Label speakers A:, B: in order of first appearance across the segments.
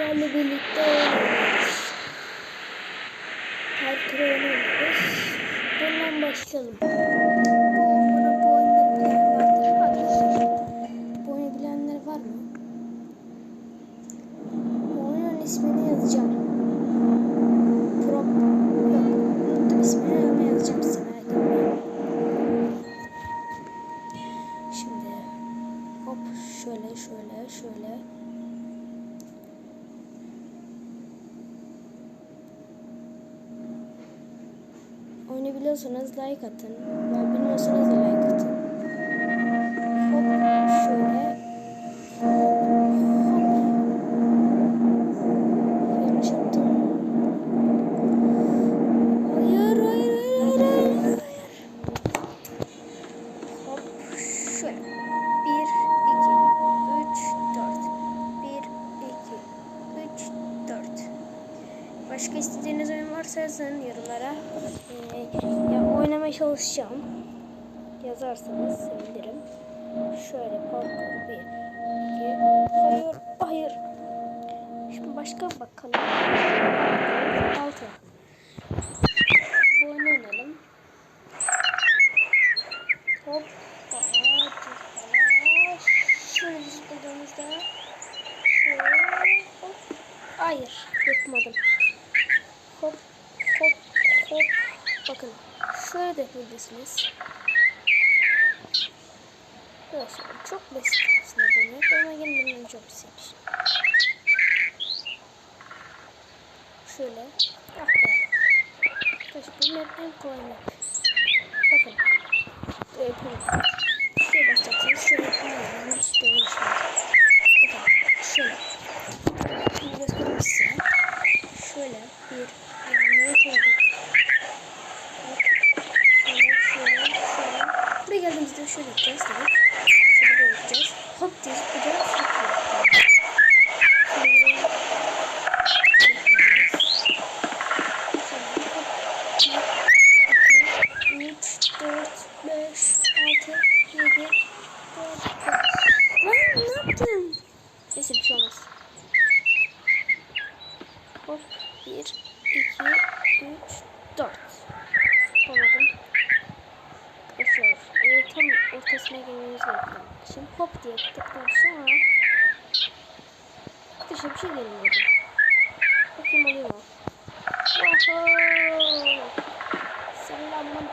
A: Babamla birlikte oynamışız. Her türlü oynamışız. Bundan başlayalım. Bu oyunu var mı? Bu ismini yazacağım. Prop... Yok. İsmini yazacağım size. Şimdi hop şöyle şöyle şöyle Oyunu biliyorsanız like atın. Bilmiyorsanız da like Başka istediğiniz oyun varsa yazın yorumlara. Ee, ya oynamaya çalışacağım. Yazarsanız sevinirim. Şöyle parkur bir, iki, hayır, hayır. Şimdi başka bakalım. Altı. Bu oyunu oynayalım. Hop. Aa, aa, Şöyle zıpladığımızda şöyle hop. Hayır, yapmadım. Hop, hop, hop. Bakın, şöyle de yapabilirsiniz. Biraz çok basit aslında map ama yine benim çok sevmiş. Şöyle, ah be. Arkadaşlar bu map en kolay map. Bakın, böyle yapıyorum. Şöyle basacaksınız, şöyle aynen hiç değişmiyor. şöyle gideceğiz. Şöyle gideceğiz. Hop diye bir de ortasına gelmemiz gerekiyor. Şimdi hop diye tıktıktan sonra dışarı bir şey gelmiyordu. Bakayım oluyor mu? Oho! Selamun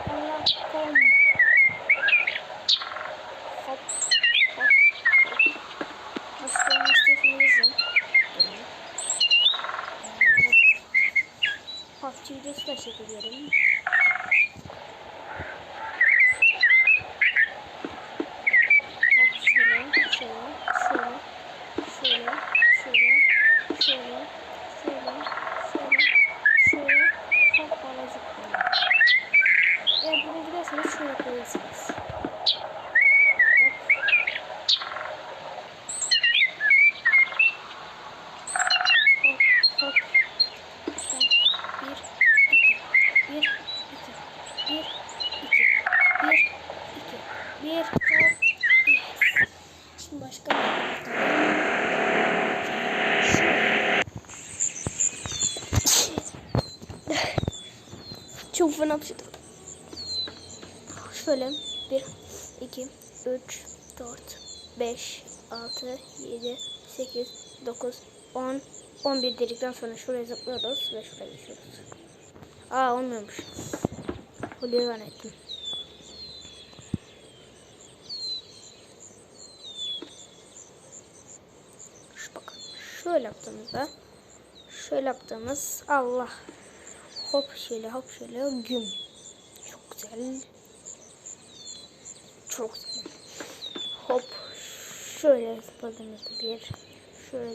A: Çabuk fena atıştı. Şöyle 1, 2, 3, 4, 5, 6, 7, 8, 9, 10, 11 dedikten sonra şuraya zıplıyoruz ve şuraya düşüyoruz. Aa olmuyormuş. Oluyor zannettim. Şu bakın. Şöyle yaptığımızda şöyle yaptığımız Allah hop şöyle hop şöyle. Güm. Çok güzel. Çok güzel. Hop. Şöyle zıpladığımızda bir. Şöyle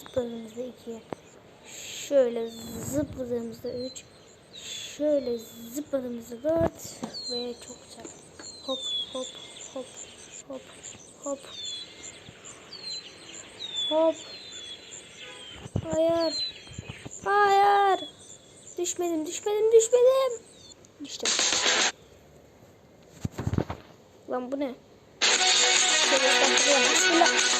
A: zıpladığımızda iki şöyle zıpladığımızda üç. Şöyle zıpladığımızda dört. Ve çok güzel. Hop hop hop hop hop. Hop. Hayır. Hayır düşmedim düşmedim düşmedim düştüm lan bu ne Şöyle yapalım. Bismillah.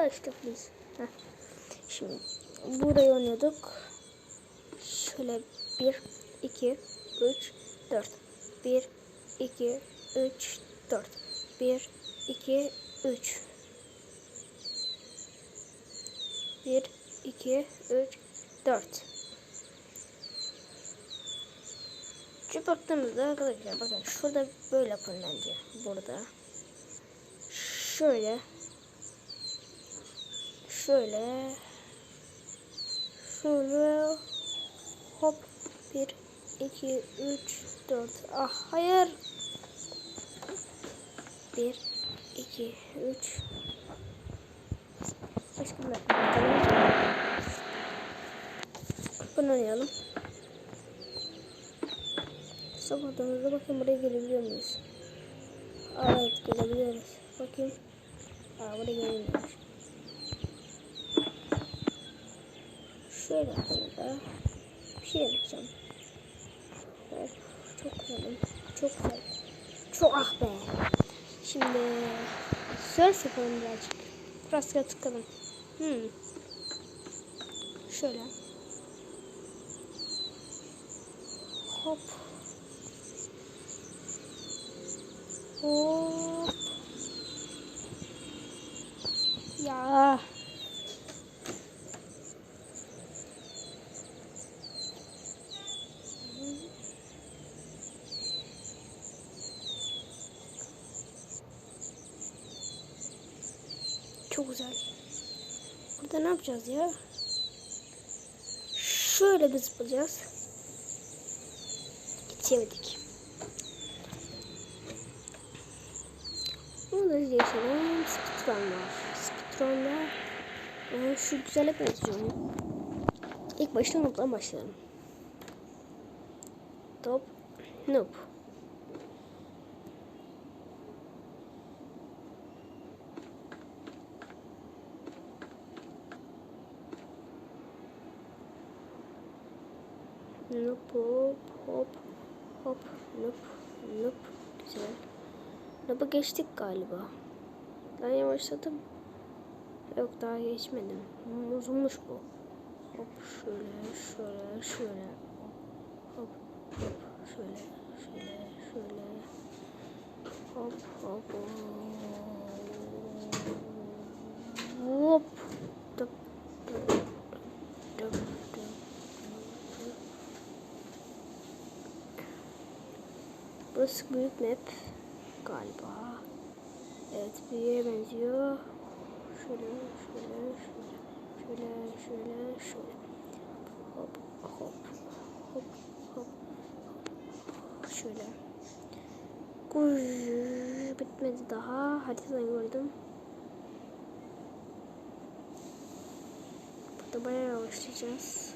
A: Ya işte please. Heh. Şimdi burayı oynuyorduk. Şöyle 1, 2, 3, 4. 1, 2, 3, 4. 1, 2, 3. 1, 2, 3, 4. Şu baktığımızda arkadaşlar bakın şurada böyle yapın bence. Burada. Şöyle. Şöyle. Şöyle. Hop. 1, 2, 3, 4. Ah hayır. 1, 2, 3. Bakalım. Bunu oynayalım. Sabahlarımızda bakın buraya gelebiliyor muyuz? Aa, evet gelebiliyoruz. Bakayım. Aa buraya gelemiyoruz. Şöyle burada bir şey yapacağım. Evet, çok güzelim. Çok güzel. Çok ah be. Şimdi surf yapalım birazcık. Rastgele tıkalım. Hmm. Şöyle. Hop. Hop. Ya. Çok güzel. Burada ne yapacağız ya? Şöyle bir zıplayacağız. Geçemedik. Burada yaşanan speedrun var. Speedrun'da e, şu güzele benziyor. İlk başta noob'dan başlayalım. Top, noob. Noob, hop, hop, hop, noob, noob. Güzel. Noob'a geçtik galiba. Ben yavaşladım. Yok daha geçmedim. Uzunmuş bu. Hop şöyle şöyle şöyle. Hop hop şöyle şöyle şöyle. Hop hop. Hop. Burası büyük map galiba. Evet yere benziyor. Şöyle şöyle şöyle şöyle şöyle şöyle. Hop hop hop hop. Şöyle. Kuş bitmedi daha. Haritadan gördüm. Burada bayağı yavaşlayacağız.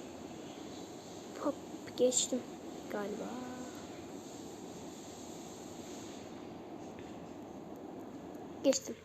A: Hop geçtim galiba. Geçtim.